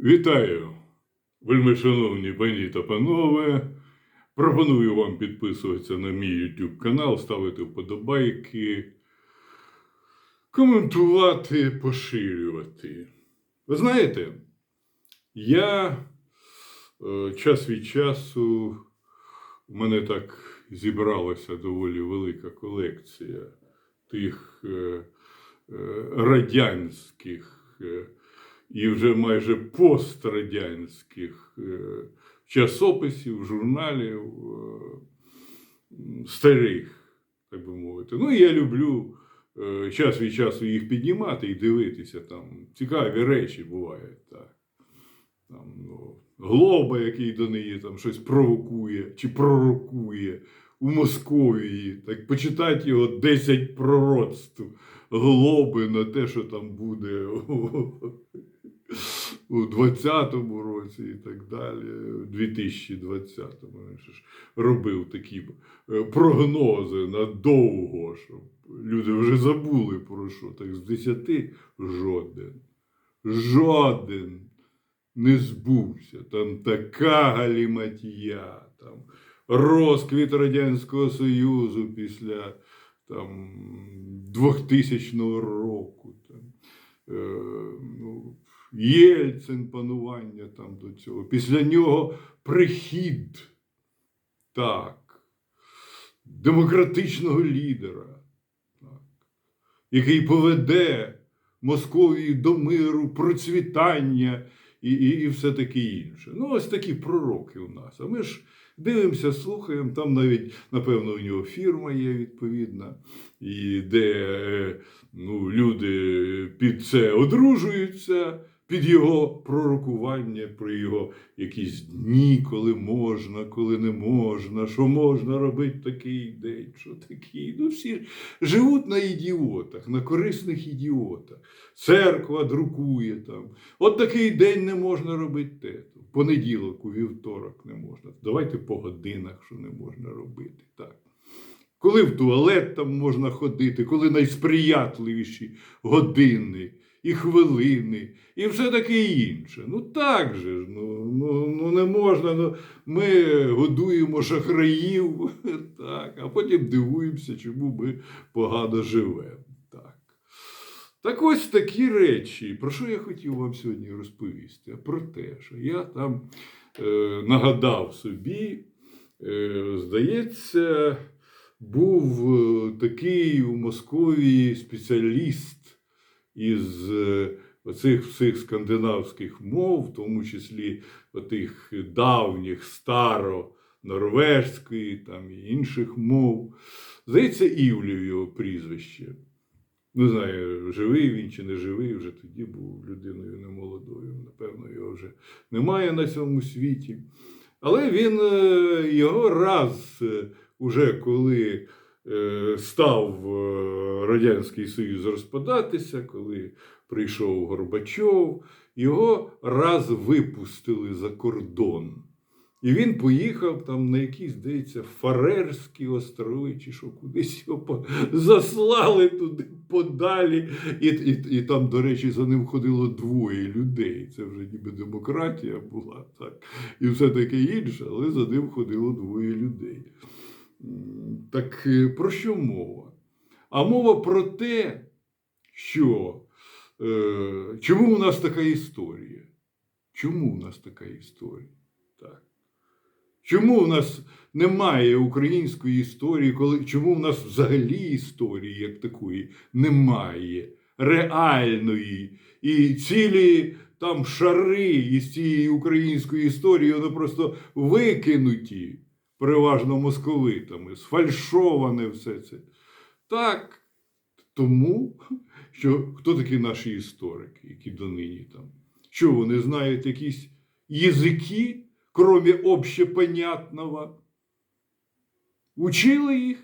Вітаю, вельми шановні пані та панове. Пропоную вам підписуватися на мій YouTube канал, ставити вподобайки, коментувати, поширювати. Ви знаєте, я е, час від часу у мене так зібралася доволі велика колекція тих е, е, радянських і вже майже пострадянських е, часописів, журналів е, старих, так би мовити. Ну, я люблю е, час від часу їх піднімати і дивитися. Там цікаві речі бувають. Так. Там, ну, Глоба, який до неї там щось провокує чи пророкує у Московії. Так почитати його 10 пророцтв глоби на те, що там буде у 20-му році і так далі, у 2020-му. Він ж робив такі е, прогнози надовго, щоб люди вже забули про що. Так з 10 жоден. Жоден не збувся. Там така галіматія, там розквіт Радянського Союзу після там, 2000 року. Там, е, ну, Єльцин панування там до цього. Після нього прихід так, демократичного лідера, так, який поведе Московію до миру, процвітання і, і, і все таке інше. Ну, ось такі пророки у нас. А ми ж дивимося, слухаємо, там навіть, напевно, у нього фірма є відповідна, і де е, ну, люди під це одружуються, під його пророкування, про його якісь дні, коли можна, коли не можна, що можна робити такий день, що такий. Ну, всі живуть на ідіотах, на корисних ідіотах. Церква друкує там. От такий день не можна робити те. В понеділок, у вівторок не можна. Давайте по годинах, що не можна робити. Так. Коли в туалет там можна ходити, коли найсприятливіші години і хвилини, і все таке інше. Ну так же ж, ну, ну, ну не можна. Ну, ми годуємо шахраїв, так, а потім дивуємося, чому ми погано живемо. Так. Так ось такі речі. Про що я хотів вам сьогодні розповісти? А Про те, що я там е, нагадав собі, е, здається, був е, такий у Московії спеціаліст із е, оцих всіх скандинавських мов, в тому числі отих давніх, старо-норвежської там, і інших мов. Здається, Івлів його прізвище. Не знаю, живий він чи не живий, вже тоді був людиною немолодою. Напевно, його вже немає на цьому світі. Але він е, його раз, е, уже коли е, став е, Радянський Союз розпадатися, коли прийшов Горбачов, його раз випустили за кордон. І він поїхав там на якісь, здається, Фарерські острови, чи що кудись його заслали туди подалі. І, і, і там, до речі, за ним ходило двоє людей. Це вже ніби демократія була, так, і все таке інше, але за ним ходило двоє людей. Так е, про що мова? А мова про те, що е, чому у нас така історія? Чому у нас така історія? Так. Чому в нас немає української історії, коли, чому в нас взагалі історії як такої немає, реальної, і цілі там шари із цієї української історії, вони просто викинуті, переважно московитами, сфальшоване все це. Так, тому, що хто такі наші історики, які донині там? Що вони знають якісь язики? кроме общепонятного. Учили їх,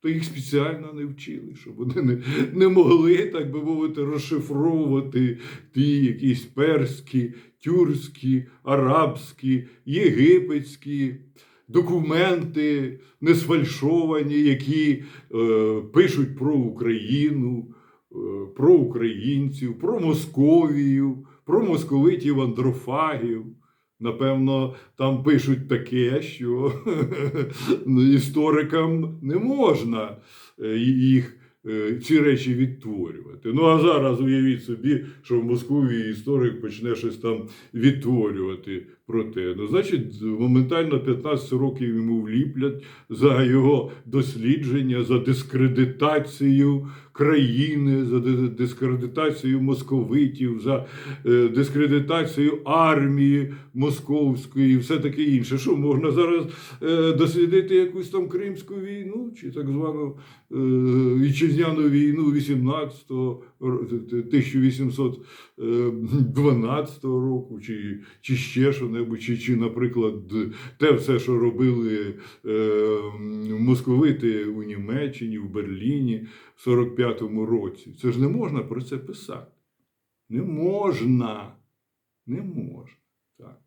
то їх спеціально не вчили, щоб вони не, не могли, так би мовити, розшифровувати ті якісь перські, тюркські, арабські, єгипетські документи не сфальшовані, які е, пишуть про Україну, е, про українців, про Московію, про московитів андрофагів. Напевно, там пишуть таке, що історикам не можна е, їх е, ці речі відтворювати. Ну а зараз уявіть собі, що в Москві історик почне щось там відтворювати про те. Ну, значить, моментально 15 років йому вліплять за його дослідження, за дискредитацію країни, за ди- дискредитацію московитів, за е, дискредитацію армії московської, і все таке інше. Що можна зараз е, дослідити якусь там Кримську війну чи так звану е, вітчизняну війну 18-го, 1812 року, чи, чи ще що-небудь, чи, чи, наприклад, те все, що робили е, московити у Німеччині, в Берліні в 45-му році. Це ж не можна про це писати. Не можна. Не можна. Так.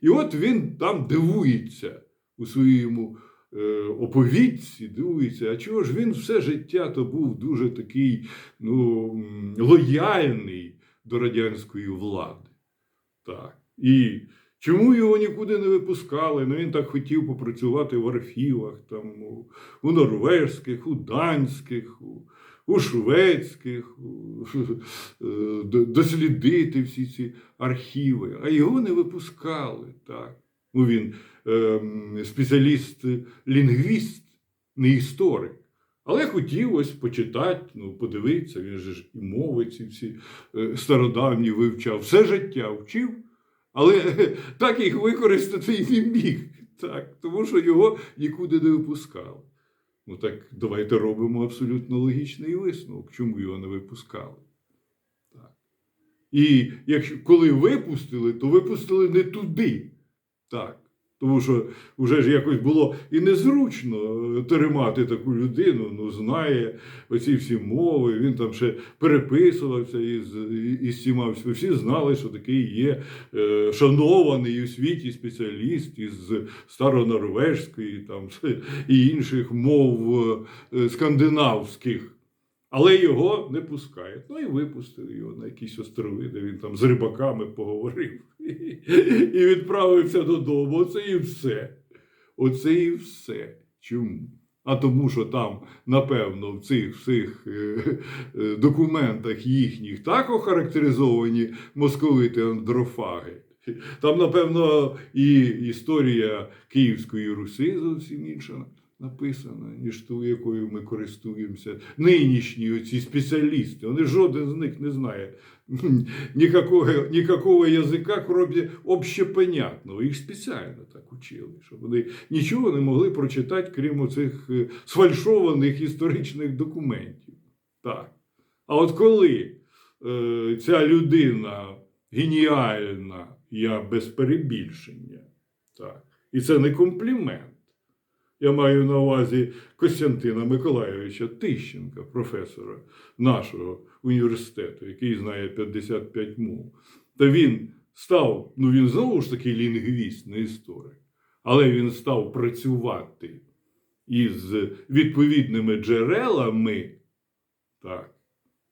І от він там дивується у своєму е, оповідці, дивується, а чого ж він все життя то був дуже такий ну, лояльний до радянської влади. Так. І чому його нікуди не випускали? Ну, він так хотів попрацювати в архівах, там, у, у норвежських, у данських, у, у шведських, у, е, дослідити всі ці архіви, а його не випускали. Так. Ну, він ем, спеціаліст-лінгвіст, не історик. Але хотів ось почитати, ну, подивитися, він же ж і мови ці всі е, стародавні вивчав, все життя вчив, але так їх використати і не міг. Так, тому що його нікуди не випускали. Ну так давайте робимо абсолютно логічний висновок, чому його не випускали. Так. І якщо коли випустили, то випустили не туди. Так. Тому що вже ж якось було і незручно е, тримати таку людину, ну знає оці всі мови, він там ще переписувався із, із всіма. Всі знали, що такий є е, шанований у світі спеціаліст із старонорвежської там, і інших мов е, скандинавських. Але його не пускають. Ну і випустили його на якісь острови, де він там з рибаками поговорив і відправився додому. Оце і все. Оце і все. Чому? А тому, що там, напевно, в цих всіх е, е, документах їхніх так охарактеризовані московити андрофаги. Там, напевно, і історія Київської Руси зовсім інша написана, ніж ту, якою ми користуємося. Нинішні оці спеціалісти, вони жоден з них не знає никакого, никакого язика, кроме общепонятного. Їх спеціально так учили, щоб вони нічого не могли прочитати, крім оцих е, сфальшованих історичних документів. Так. А от коли е, ця людина геніальна, я без перебільшення, так, і це не комплімент. Я маю на увазі Костянтина Миколайовича Тищенка, професора нашого університету, який знає 55 мов. Та він став, ну він знову ж таки лінгвіст, не історик, але він став працювати із відповідними джерелами, так,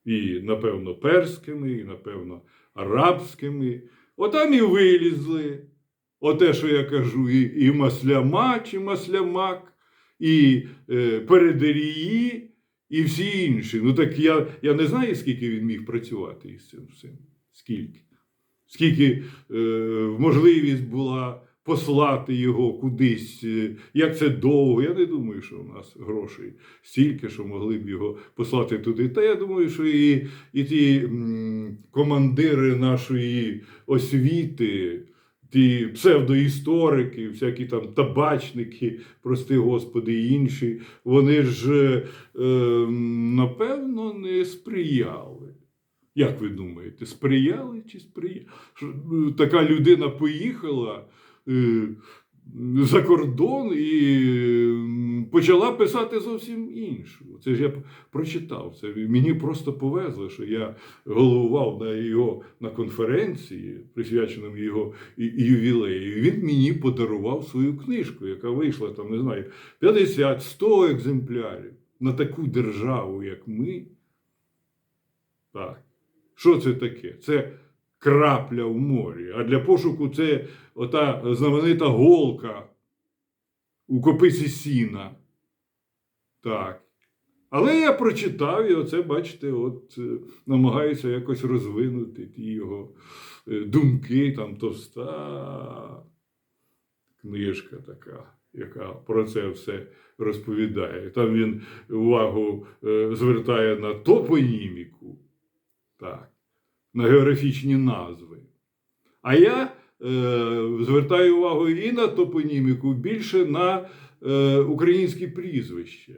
і, напевно, перськими, і, напевно, арабськими. Отам і вилізли. Оте, що я кажу, і, і масляма чи маслямак, і е, передерії, і всі інші. Ну так я, я не знаю, скільки він міг працювати із цим всім. Скільки. Скільки е, можливість була послати його кудись, е, як це довго. Я не думаю, що у нас грошей стільки, що могли б його послати туди. Та я думаю, що і, і ті м, командири нашої освіти ті псевдоісторики, всякі там табачники, прости господи, і інші, вони ж, е, напевно, не сприяли. Як ви думаєте, сприяли чи сприяли? Е, Така людина поїхала е, за кордон і почала писати зовсім іншу. Це ж я прочитав. Це мені просто повезло, що я головував на його на конференції, присвяченому його ювілею. Він мені подарував свою книжку, яка вийшла там, не знаю, 50-100 екземплярів на таку державу, як ми. Так. Що це таке? Це крапля в морі. А для пошуку це ота знаменита голка у копиці сіна. Так. Але я прочитав і оце, бачите, от е, намагаюся якось розвинути ті його е, думки, там товста книжка така, яка про це все розповідає. Там він увагу е, звертає на топоніміку, так, на географічні назви. А я е, звертаю увагу і на топоніміку, більше на е, українські прізвища.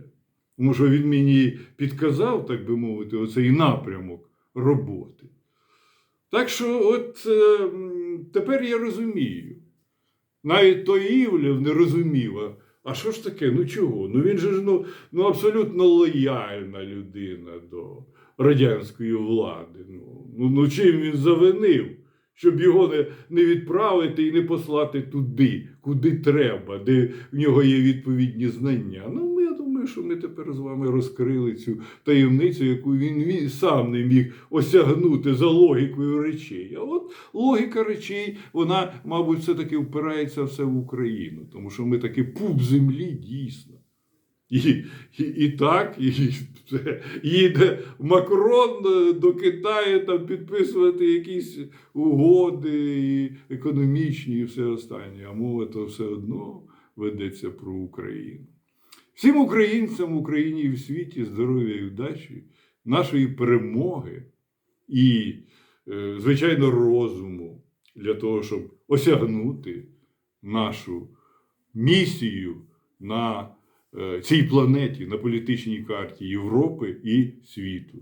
Тому що він мені підказав, так би мовити, оцей напрямок роботи. Так що, от е, тепер я розумію. Навіть той Івлів не розумів, а, що ж таке? Ну чого? Ну він же ж ну, ну, абсолютно лояльна людина до радянської влади. Ну, ну, ну чим він завинив, щоб його не, не відправити і не послати туди, куди треба, де в нього є відповідні знання. Ну, я думаю, що ми тепер з вами розкрили цю таємницю, яку він, він сам не міг осягнути за логікою речей. А от логіка речей, вона, мабуть, все-таки впирається все в Україну, тому що ми таки пуп землі дійсно. І, і, і так, і їде Макрон е, до Китаю там підписувати якісь угоди і економічні і все останнє. А мова то все одно ведеться про Україну. Всім українцям в Україні і в світі здоров'я і вдачі, нашої перемоги і, е, звичайно, розуму для того, щоб осягнути нашу місію на цій планеті, на політичній карті Європи і світу.